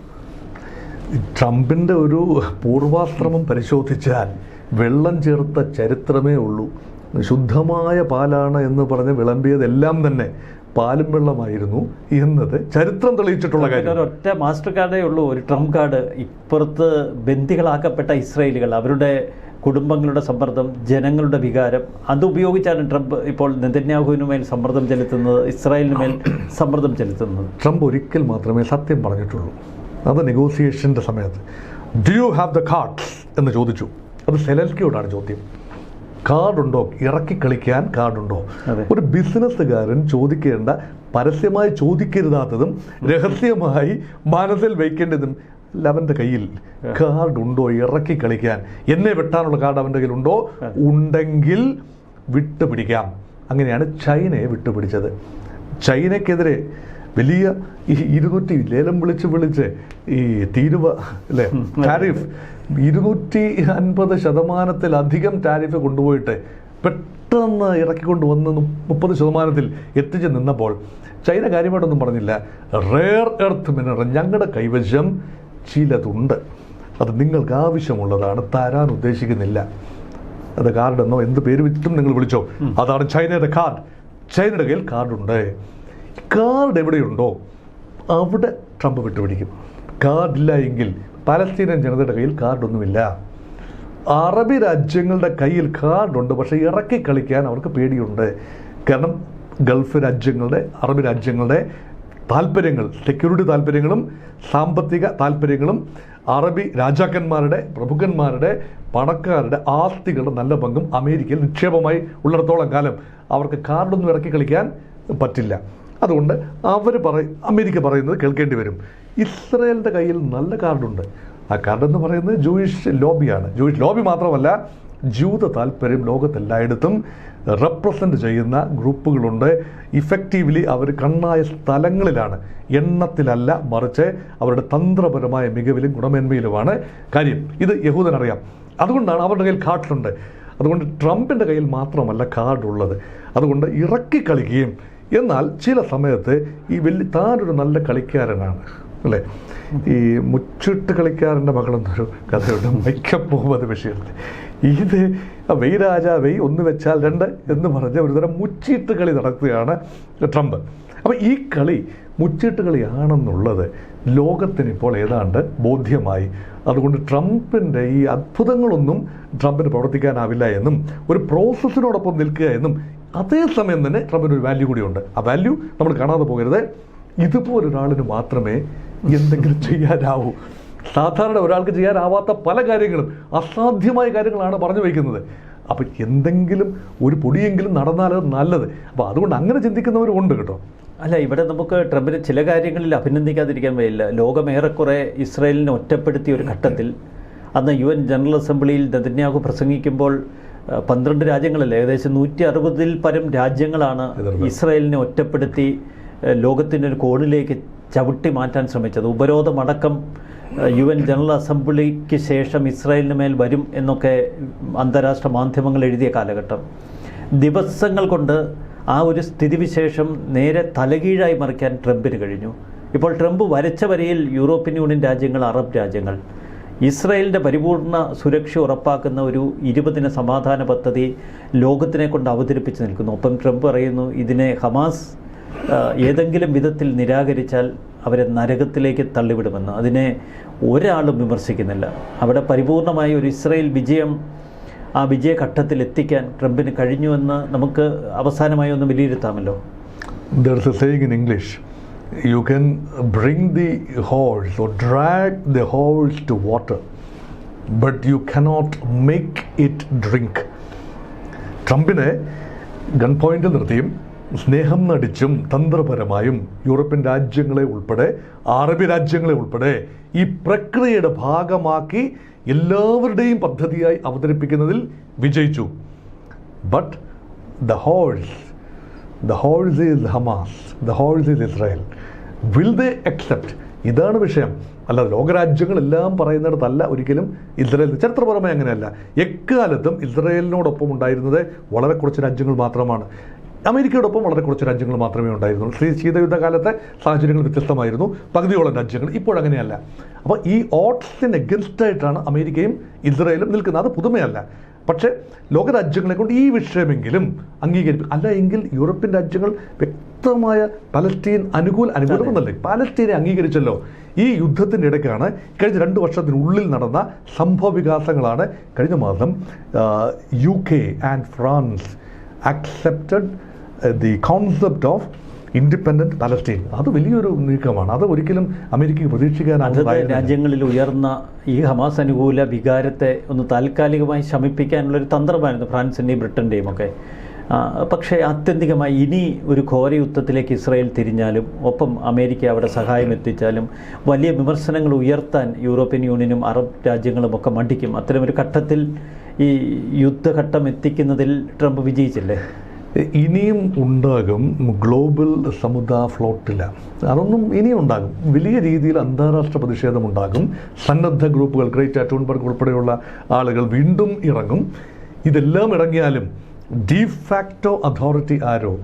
ട്രംപിന്റെ ഒരു പൂർവാശ്രമം പരിശോധിച്ചാൽ വെള്ളം ചേർത്ത ചരിത്രമേ ഉള്ളൂ. ശുദ്ധമായ പാലാണ് എന്ന് പറഞ്ഞ് വിളമ്പിയതെല്ലാം തന്നെ പാലും വെള്ളമായിരുന്നു. എന്നത് ചരിത്രം തെളിയിച്ചിട്ടുള്ള കാര്യം. ഒറ്റ മാസ്റ്റർ കാർഡേ ഉള്ളൂ. ഒരു ട്രംപ് കാർഡ് ഇപ്പുറത്ത് ബന്ദികളാക്കപ്പെട്ട ഇസ്രയേലുകൾ. അവരുടെ കുടുംബങ്ങളുടെ സമ്മർദ്ദം ജനങ്ങളുടെ വികാരം അതുപയോഗിച്ചാണ് ട്രംപ് ഇപ്പോൾ നെതന്യാഹുവിന് മേൽ സമ്മർദ്ദം ചെലുത്തുന്നത് ഇസ്രായേലിനുമേൽ സമ്മർദ്ദം ചെലുത്തുന്നത്. ട്രംപ് ഒരിക്കൽ മാത്രമേ സത്യം പറഞ്ഞിട്ടുള്ളൂ. അത് നെഗോസിയേഷന്റെ സമയത്ത്. Do you have the cards എന്ന് ചോദിച്ചു. അത് സെലൽക്കിയോടാണ് ചോദ്യം. കാർഡുണ്ടോ? ഇറക്കി കളിക്കാൻ കാർഡുണ്ടോ. ഒരു ബിസിനസ്സുകാരൻ ചോദിക്കേണ്ട പരസ്യമായി ചോദിക്കരുതാത്തതും രഹസ്യമായി മനസ്സിൽ വയ്ക്കേണ്ടതും അവന്റെ കയ്യിൽ കാർഡ് ഉണ്ടോ ഇറക്കി കളിക്കാൻ. എന്നെ വെട്ടാനുള്ള കാർഡ് അവന്റെ കയ്യിലുണ്ടോ? ഉണ്ടെങ്കിൽ വിട്ടുപിടിക്കാം. അങ്ങനെയാണ് ചൈനയെ വിട്ടുപിടിച്ചത്. ചൈനയ്ക്കെതിരെ വലിയ ഈ ഇരുന്നൂറ്റി ലേലം വിളിച്ച് വിളിച്ച് ഈ തീരുവ അല്ലേ? ടാരിഫ് ഇരുന്നൂറ്റി അൻപത് ശതമാനത്തിലധികം ടാരിഫ് കൊണ്ടുപോയിട്ട് പെട്ടെന്ന് ഇറക്കിക്കൊണ്ട് വന്ന് മുപ്പത് ശതമാനത്തിൽ എത്തിച്ചു നിന്നപ്പോൾ ചൈന കാര്യമായിട്ടൊന്നും പറഞ്ഞില്ല. റെയർ എർത്ത് മിനറൽ ഞങ്ങളുടെ കൈവശം ചിലതുണ്ട്. അത് നിങ്ങൾക്ക് ആവശ്യമുള്ളതാണ് തരാൻ ഉദ്ദേശിക്കുന്നില്ല. അത് കാർഡ് എന്നോ എന്ത് പേര് വെച്ചിട്ടും നിങ്ങൾ വിളിച്ചോ. അതാണ് ചൈനയുടെ കാർഡ് ചൈനയുടെ കയ്യിൽ കാർഡുണ്ട് കാർഡ് എവിടെയുണ്ടോ അവിടെ ട്രംപ് വിട്ടുപിടിക്കും. കാർഡില്ല എങ്കിൽ പലസ്തീനൻ ജനതയുടെ കയ്യിൽ കാർഡൊന്നുമില്ല അറബി രാജ്യങ്ങളുടെ കയ്യിൽ കാർഡുണ്ട് പക്ഷേ ഇറക്കി കളിക്കാൻ അവർക്ക് പേടിയുണ്ട്. കാരണം ഗൾഫ് രാജ്യങ്ങളുടെ അറബ് രാജ്യങ്ങളുടെ താല്പര്യങ്ങൾ സെക്യൂരിറ്റി താല്പര്യങ്ങളും സാമ്പത്തിക താല്പര്യങ്ങളും അറബി രാജാക്കന്മാരുടെ പ്രഭുക്കന്മാരുടെ പണക്കാരുടെ ആസ്തികളുടെ നല്ല പങ്കും അമേരിക്കയിൽ നിക്ഷേപമായി ഉള്ളിടത്തോളം കാലം അവർക്ക് കാർഡൊന്നും ഇറക്കി കളിക്കാൻ പറ്റില്ല. അതുകൊണ്ട് അവർ പറ അമേരിക്ക പറയുന്നത് കേൾക്കേണ്ടി വരും. ഇസ്രയേലിന്റെ കയ്യിൽ നല്ല കാർഡുണ്ട്. ആ കാർഡെന്ന് പറയുന്നത് ജൂയിഷ് ലോബിയാണ്. ജൂയിഷ് ലോബി മാത്രമല്ല ജൂത താല്പര്യം ലോകത്തെല്ലായിടത്തും റെപ്രസെന്റ് ചെയ്യുന്ന ഗ്രൂപ്പുകളുണ്ട്. ഇഫക്റ്റീവ്ലി അവർ കണ്ണായ സ്ഥലങ്ങളിലാണ്. എണ്ണത്തിലല്ല മറിച്ച് അവരുടെ തന്ത്രപരമായ മികവിലും ഗുണമേന്മയിലുമാണ്. കാര്യം ഇത് യഹൂദനറിയാം. അതുകൊണ്ടാണ് അവരുടെ കയ്യിൽ കാർഡുണ്ട്. അതുകൊണ്ട് ട്രംപിന്റെ കയ്യിൽ മാത്രമല്ല കാർഡുള്ളത്. അതുകൊണ്ട് ഇറക്കി കളിക്കുകയും. എന്നാൽ ചില സമയത്ത് ഈ വലിയ താനൊരു നല്ല കളിക്കാരനാണ്. അല്ലേ? ഈ മുച്ചിട്ട് കളിക്കാരന്റെ മകളെന്നൊരു കഥയുണ്ട്. മൈക്കപ്പ് മുഹമ്മദ് ബഷീറിന്റെ ഇത് വെയ് രാജ വെയ് ഒന്ന് വെച്ചാൽ രണ്ട് എന്ന് പറഞ്ഞ ഒരുതരം മുച്ചീട്ട് കളി നടത്തുകയാണ് ട്രംപ്. അപ്പോൾ ഈ കളി മുച്ചീട്ട് കളിയാണെന്നുള്ളത് ലോകത്തിന് ഇപ്പോൾ ഏതാണ്ട് ബോധ്യമായി. അതുകൊണ്ട് ട്രംപിന്റെ ഈ അത്ഭുതങ്ങളൊന്നും ട്രംപിന് പ്രവർത്തിക്കാനാവില്ല എന്നും ഒരു പ്രോസസ്സിനോടൊപ്പം നിൽക്കുക എന്നും അതേസമയം തന്നെ ട്രംപിന് ഒരു വാല്യൂ കൂടിയുണ്ട്. ആ വാല്യൂ നമ്മൾ കാണാതെ പോകരുത്. ഇതുപോലൊരാളിന് മാത്രമേ എന്തെങ്കിലും ചെയ്യാനാവൂ. സാധാരണ ഒരാൾക്ക് ചെയ്യാനാവാത്ത പല കാര്യങ്ങളും അസാധ്യമായ കാര്യങ്ങളാണ് പറഞ്ഞു വയ്ക്കുന്നത്. അപ്പം എന്തെങ്കിലും ഒരു പൊടിയെങ്കിലും നടന്നാൽ അത് നല്ലത്. അപ്പോൾ അതുകൊണ്ട് അങ്ങനെ ചിന്തിക്കുന്നവരും ഉണ്ട് കേട്ടോ. അല്ല ഇവിടെ നമുക്ക് ട്രംപിന് ചില കാര്യങ്ങളിൽ അഭിനന്ദിക്കാതിരിക്കാൻ വയ്യില്ല ലോകം ഏറെക്കുറെ ഇസ്രായേലിനെ ഒറ്റപ്പെടുത്തിയ ഒരു ഘട്ടത്തിൽ അന്ന് യു എൻ ജനറൽ അസംബ്ലിയിൽ നെതന്യാഹു പ്രസംഗിക്കുമ്പോൾ പന്ത്രണ്ട് രാജ്യങ്ങളല്ല ഏകദേശം നൂറ്റി അറുപതിൽ പരം രാജ്യങ്ങളാണ് ഇസ്രയേലിനെ ഒറ്റപ്പെടുത്തി ലോകത്തിന്റെ ഒരു കോണിലേക്ക് ചവിട്ടി മാറ്റാൻ ശ്രമിച്ചത്. ഉപരോധമടക്കം യു എൻ ജനറൽ അസംബ്ലിക്ക് ശേഷം ഇസ്രായേലിന് മേൽ വരും എന്നൊക്കെ അന്താരാഷ്ട്ര മാധ്യമങ്ങൾ എഴുതിയ കാലഘട്ടം. ദിവസങ്ങൾ കൊണ്ട് ആ ഒരു സ്ഥിതിവിശേഷം നേരെ തലകീഴായി മറിക്കാൻ ട്രംപിന് കഴിഞ്ഞു. ഇപ്പോൾ ട്രംപ് വരച്ച വരയിൽ യൂറോപ്യൻ യൂണിയൻ രാജ്യങ്ങൾ അറബ് രാജ്യങ്ങൾ. ഇസ്രായേലിന്റെ പരിപൂർണ സുരക്ഷ ഉറപ്പാക്കുന്ന ഒരു ഇരുപതിന സമാധാന പദ്ധതി ലോകത്തിനെ കൊണ്ട് അവതരിപ്പിച്ച് നിൽക്കുന്നു. ഒപ്പം ട്രംപ് പറയുന്നു ഇതിനെ ഹമാസ് ഏതെങ്കിലും വിധത്തിൽ നിരാകരിച്ചാൽ അവരെ നരകത്തിലേക്ക് തള്ളിവിടുമെന്ന്. അതിനെ ഒരാളും വിമർശിക്കുന്നില്ല. അവിടെ പരിപൂർണമായ ഒരു ഇസ്രയേൽ വിജയം ആ വിജയഘട്ടത്തിൽ എത്തിക്കാൻ ട്രംപിന് കഴിഞ്ഞുവെന്ന് നമുക്ക് അവസാനമായി ഒന്ന് വിലയിരുത്താമല്ലോ. English you can bring the horse or drag the horse to water, but you cannot make it drink. ട്രംപിനെ ഗൺ പോയിന്റിൽ നിർത്തിയും സ്നേഹം നടിച്ചും തന്ത്രപരമായും യൂറോപ്യൻ രാജ്യങ്ങളെ ഉൾപ്പെടെ അറബി രാജ്യങ്ങളെ ഉൾപ്പെടെ ഈ പ്രക്രിയയുടെ ഭാഗമാക്കി എല്ലാവരുടെയും പദ്ധതിയായി അവതരിപ്പിക്കുന്നതിൽ വിജയിച്ചു. But the holes the holes is Hamas the holes is Israel will they accept ഇതാണ് വിഷയം. അല്ല ലോകരാജ്യങ്ങളെല്ലാം പറയുന്നിടത്തല്ല ഒരിക്കലും ഇസ്രായേൽ. ചരിത്രപരമായി അങ്ങനെയല്ല. എക്കാലത്തും ഇസ്രായേലിനോടൊപ്പം ഉണ്ടായിരുന്നത് വളരെ കുറച്ച് രാജ്യങ്ങൾ മാത്രമാണ്. അമേരിക്കയോടൊപ്പം വളരെ കുറച്ച് രാജ്യങ്ങൾ മാത്രമേ ഉണ്ടായിരുന്നുള്ളൂ. ശ്രീ ശീതയുദ്ധ കാലത്തെ സാഹചര്യങ്ങൾ വ്യത്യസ്തമായിരുന്നു. പകുതിയോളം രാജ്യങ്ങൾ. ഇപ്പോഴങ്ങനെയല്ല അപ്പോൾ ഈ ഓട്ട്സിന് എഗൻസ്റ്റായിട്ടാണ് അമേരിക്കയും ഇസ്രായേലും നിൽക്കുന്നത്. അത് പുതുമയല്ല. പക്ഷേ ലോകരാജ്യങ്ങളെ കൊണ്ട് ഈ വിഷയമെങ്കിലും അംഗീകരിക്കും അല്ല എങ്കിൽ യൂറോപ്യൻ രാജ്യങ്ങൾ വ്യക്തമായ പലസ്തീൻ അനുകൂല അനുകൂലമെന്നല്ലേ പാലസ്തീനെ അംഗീകരിച്ചല്ലോ. ഈ യുദ്ധത്തിന്റെ ഇടയ്ക്കാണ് കഴിഞ്ഞ രണ്ട് വർഷത്തിനുള്ളിൽ നടന്ന സംഭവ വികാസങ്ങളാണ് കഴിഞ്ഞ മാസം U K and France accepted the concept of independent Palestine അത് വലിയൊരു നീക്കമാണ്. അത് ഒരിക്കലും അമേരിക്കയ്ക്ക് പ്രതീക്ഷിക്കാൻ. രാജ്യങ്ങളിൽ ഉയർന്ന ഈ ഹമാസ് അനുകൂല വികാരത്തെ ഒന്ന് താൽക്കാലികമായി ശമിപ്പിക്കാനുള്ള ഒരു തന്ത്രമായിരുന്നു ഫ്രാൻസിന്റെയും ബ്രിട്ടന്റെയും ഒക്കെ. പക്ഷേ ആത്യന്തികമായി ഇനി ഒരു ഘോര യുദ്ധത്തിലേക്ക് ഇസ്രായേൽ തിരിഞ്ഞാലും ഒപ്പം അമേരിക്ക അവിടെ സഹായം എത്തിച്ചാലും വലിയ വിമർശനങ്ങൾ ഉയർത്താൻ യൂറോപ്യൻ യൂണിയനും അറബ് രാജ്യങ്ങളും ഒക്കെ മടിക്കും. അത്തരമൊരു ഘട്ടത്തിൽ ഈ യുദ്ധഘട്ടം എത്തിക്കുന്നതിൽ ട്രംപ് വിജയിച്ചില്ലേ? ഇനിയും ഉണ്ടാകും ഗ്ലോബൽ സമുദായ ഫ്ലോട്ടില്ല അതൊന്നും ഇനിയും ഉണ്ടാകും. വലിയ രീതിയിൽ അന്താരാഷ്ട്ര പ്രതിഷേധം ഉണ്ടാകും. സന്നദ്ധ ഗ്രൂപ്പുകൾ ഗ്രേറ്റ് ടൂൺബർഗ് ഉൾപ്പെടെയുള്ള ആളുകൾ വീണ്ടും ഇറങ്ങും. ഇതെല്ലാം ഇറങ്ങിയാലും ഫാക്ടോ അതോറിറ്റി ആരോ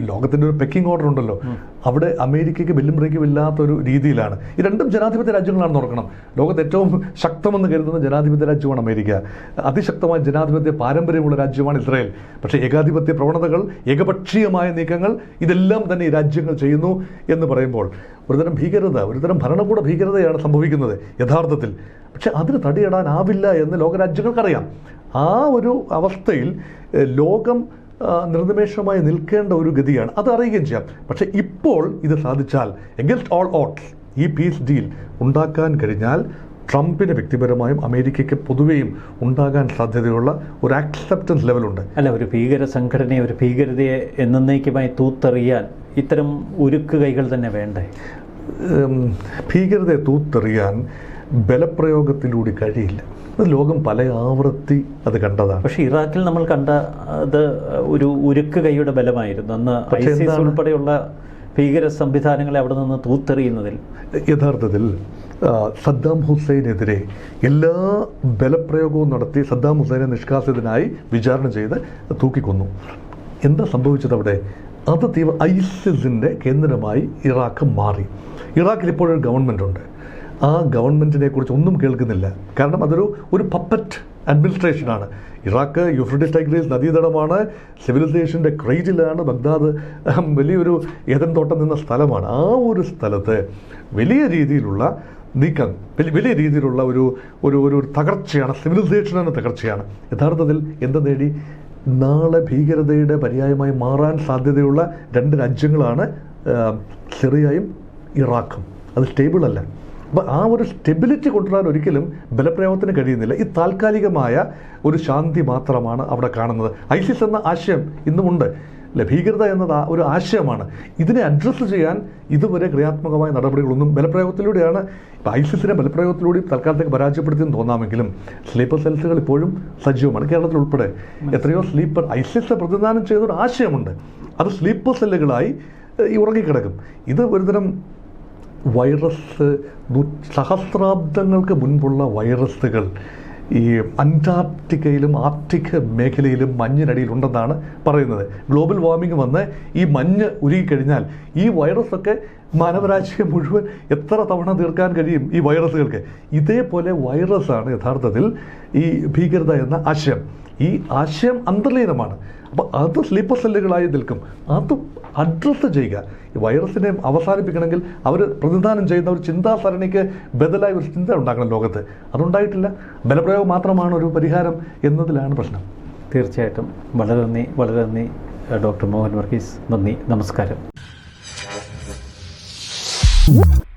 ലോകത്തിന്റെ ഒരു പെക്കിംഗ് ഓർഡർ ഉണ്ടല്ലോ. അവിടെ അമേരിക്കയ്ക്ക് ബെല്ലും ബ്രേക്കും ഇല്ലാത്ത ഒരു രീതിയിലാണ്. ഈ രണ്ടും ജനാധിപത്യ രാജ്യങ്ങളാണ് നോക്കണം ലോകത്ത് ഏറ്റവും ശക്തമെന്ന് കരുതുന്ന ജനാധിപത്യ രാജ്യമാണ് അമേരിക്ക. അതിശക്തമായ ജനാധിപത്യ പാരമ്പര്യമുള്ള രാജ്യമാണ് ഇസ്രായേൽ. പക്ഷേ ഏകാധിപത്യ പ്രവണതകൾ ഏകപക്ഷീയമായ നീക്കങ്ങൾ ഇതെല്ലാം തന്നെ ഈ രാജ്യങ്ങൾ ചെയ്യുന്നു എന്ന് പറയുമ്പോൾ ഒരുതരം ഭീകരത ഒരുതരം ഭരണകൂട ഭീകരതയാണ് സംഭവിക്കുന്നത് യഥാർത്ഥത്തിൽ. പക്ഷെ അതിന് തടിയിടാനാവില്ല എന്ന് ലോകരാജ്യങ്ങൾക്കറിയാം. ആ ഒരു അവസ്ഥയിൽ ലോകം നിർനിമേഷമായി നിൽക്കേണ്ട ഒരു ഗതിയാണ്. അത് അറിയുകയും ചെയ്യാം. പക്ഷേ ഇപ്പോൾ ഇത് സാധിച്ചാൽ എഗൻസ്റ്റ് ഓൾ ഓട്ട്സ് ഈ പീസ് ഡീൽ ഉണ്ടാക്കാൻ കഴിഞ്ഞാൽ ട്രംപിന് വ്യക്തിപരമായും അമേരിക്കയ്ക്ക് പൊതുവെയും ഉണ്ടാകാൻ സാധ്യതയുള്ള ഒരു ആക്സെപ്റ്റൻസ് ലെവലുണ്ട് അല്ല ഒരു ഭീകര സംഘടനയെ ഒരു ഭീകരതയെ എന്നേക്കുമായി തൂത്തെറിയാൻ ഇത്തരം ഉരുക്ക് കൈകൾ തന്നെ വേണ്ടേ? ഭീകരതയെ തൂത്തെറിയാൻ ബലപ്രയോഗത്തിലൂടെ കഴിയില്ല. അത് ലോകം പല ആവൃത്തി അത് കണ്ടതാണ്. പക്ഷേ ഇറാഖിൽ നമ്മൾ കണ്ട അത് ഒരു ഉരുക്ക് കൈയുടെ ബലമായിരുന്നു. അന്ന് ഐസിസ്? ഉൾപ്പെടെയുള്ള ഭീകര സംവിധാനങ്ങളെ അവിടെ നിന്ന് തൂത്തെറിയുന്നതിൽ. യഥാർത്ഥത്തിൽ സദ്ദാം ഹുസൈനെതിരെ എല്ലാ ബലപ്രയോഗവും നടത്തി സദ്ദാം ഹുസൈനെ നിഷ്കാസിതനായി വിചാരണ ചെയ്ത് തൂക്കിക്കൊന്നു. എന്താ സംഭവിച്ചത് അവിടെ? അത് തീവ്ര ഐസിസിന്റെ കേന്ദ്രമായി ഇറാഖ് മാറി. ഇറാഖിൽ ഇപ്പോഴൊരു ഗവൺമെന്റ് ഉണ്ട് ആ ഗവൺമെന്റിനെ കുറിച്ച് ഒന്നും കേൾക്കുന്നില്ല. കാരണം അതൊരു ഒരു പപ്പറ്റ് അഡ്മിനിസ്ട്രേഷനാണ് ഇറാഖ് യുഫ്രട്ടിസ് ടൈഗ്രീസ് നദീതടമാണ്. സിവിലൈസേഷന്റെ ക്രൈജിലാണ് ബഗ്ദാദ്. വലിയൊരു ഏതൻ തോട്ടം നിന്ന സ്ഥലമാണ്. ആ ഒരു സ്ഥലത്ത് വലിയ രീതിയിലുള്ള നീക്കം വലിയ രീതിയിലുള്ള ഒരു ഒരു ഒരു തകർച്ചയാണ് സിവിലൈസേഷനാണ് തകർച്ചയാണ്. യഥാർത്ഥത്തിൽ എന്ത് നേടി? നാളെ ഭീകരതയുടെ പര്യായമായി മാറാൻ സാധ്യതയുള്ള രണ്ട് രാജ്യങ്ങളാണ് സിറിയയും ഇറാഖും. അത് സ്റ്റേബിൾ അപ്പോൾ ആ ഒരു സ്റ്റെബിലിറ്റി കൊണ്ടുവരാൻ ഒരിക്കലും ബലപ്രയോഗത്തിന് കഴിയുന്നില്ല. ഈ താൽക്കാലികമായ ഒരു ശാന്തി മാത്രമാണ് അവിടെ കാണുന്നത്. ഐസിസ് എന്ന ആശയം ഇന്നുമുണ്ട് ഭീകരത എന്നത് ആ- ഒരു ആശയമാണ്. ഇതിനെ അഡ്രസ്സ് ചെയ്യാൻ ഇതുവരെ ക്രിയാത്മകമായ നടപടികളൊന്നും ബലപ്രയോഗത്തിലൂടെയാണ്. ഇപ്പോൾ ഐസിസിനെ ബലപ്രയോഗത്തിലൂടെയും തൽക്കാലത്തേക്ക് പരാജയപ്പെടുത്തിയെന്ന് തോന്നാമെങ്കിലും സ്ലീപ്പർ സെൽസുകൾ ഇപ്പോഴും സജീവമാണ് കേരളത്തിൽ ഉൾപ്പെടെ. എത്രയോ സ്ലീപ്പർ ഐസിസ് പ്രതിദാനം ചെയ്തൊരു ആശയമുണ്ട്. അത് സ്ലീപ്പർ സെല്ലുകളായി ഉറങ്ങിക്കിടക്കും. ഇത് ഒരുതരം വൈറസ് സഹസ്രാബ്ദങ്ങൾക്ക് മുൻപുള്ള വൈറസുകൾ ഈ അന്റാർട്ടിക്കയിലും ആർട്ടിക് മേഖലയിലും മഞ്ഞിനടിയിലുണ്ടെന്നാണ് പറയുന്നത്. ഗ്ലോബൽ വാർമിംഗ് വന്ന് ഈ മഞ്ഞ് ഉരുകിക്കഴിഞ്ഞാൽ ഈ വൈറസൊക്കെ മാനവരാശിയെ മുഴുവൻ എത്ര തവണ തീർക്കാൻ കഴിയും ഈ വൈറസുകൾക്ക്? ഇതേപോലെ വൈറസാണ് യഥാർത്ഥത്തിൽ ഈ ഭീകരത എന്ന ആശയം. ഈ ആശയം അന്തർലീനമാണ്. അപ്പോൾ അത് സ്ലീപ്പർ സെല്ലുകളായി നിൽക്കും. അത് അഡ്രസ്സ് ചെയ്യുക. ഈ വൈറസിനെ അവസാനിപ്പിക്കണമെങ്കിൽ അവർ പ്രതിദാനം ചെയ്യുന്ന ഒരു ചിന്താസരണിക്ക് ബദലായ ഒരു ചിന്ത ഉണ്ടാക്കണം ലോകത്ത്. അതുണ്ടായിട്ടില്ല. ബലപ്രയോഗം മാത്രമാണ് ഒരു പരിഹാരം എന്നതിലാണ് പ്രശ്നം. തീർച്ചയായിട്ടും. വളരെ നന്ദി. വളരെ നന്ദി. ഡോക്ടർ മോഹൻ വർഗീസ്. നന്ദി. നമസ്കാരം. Woo!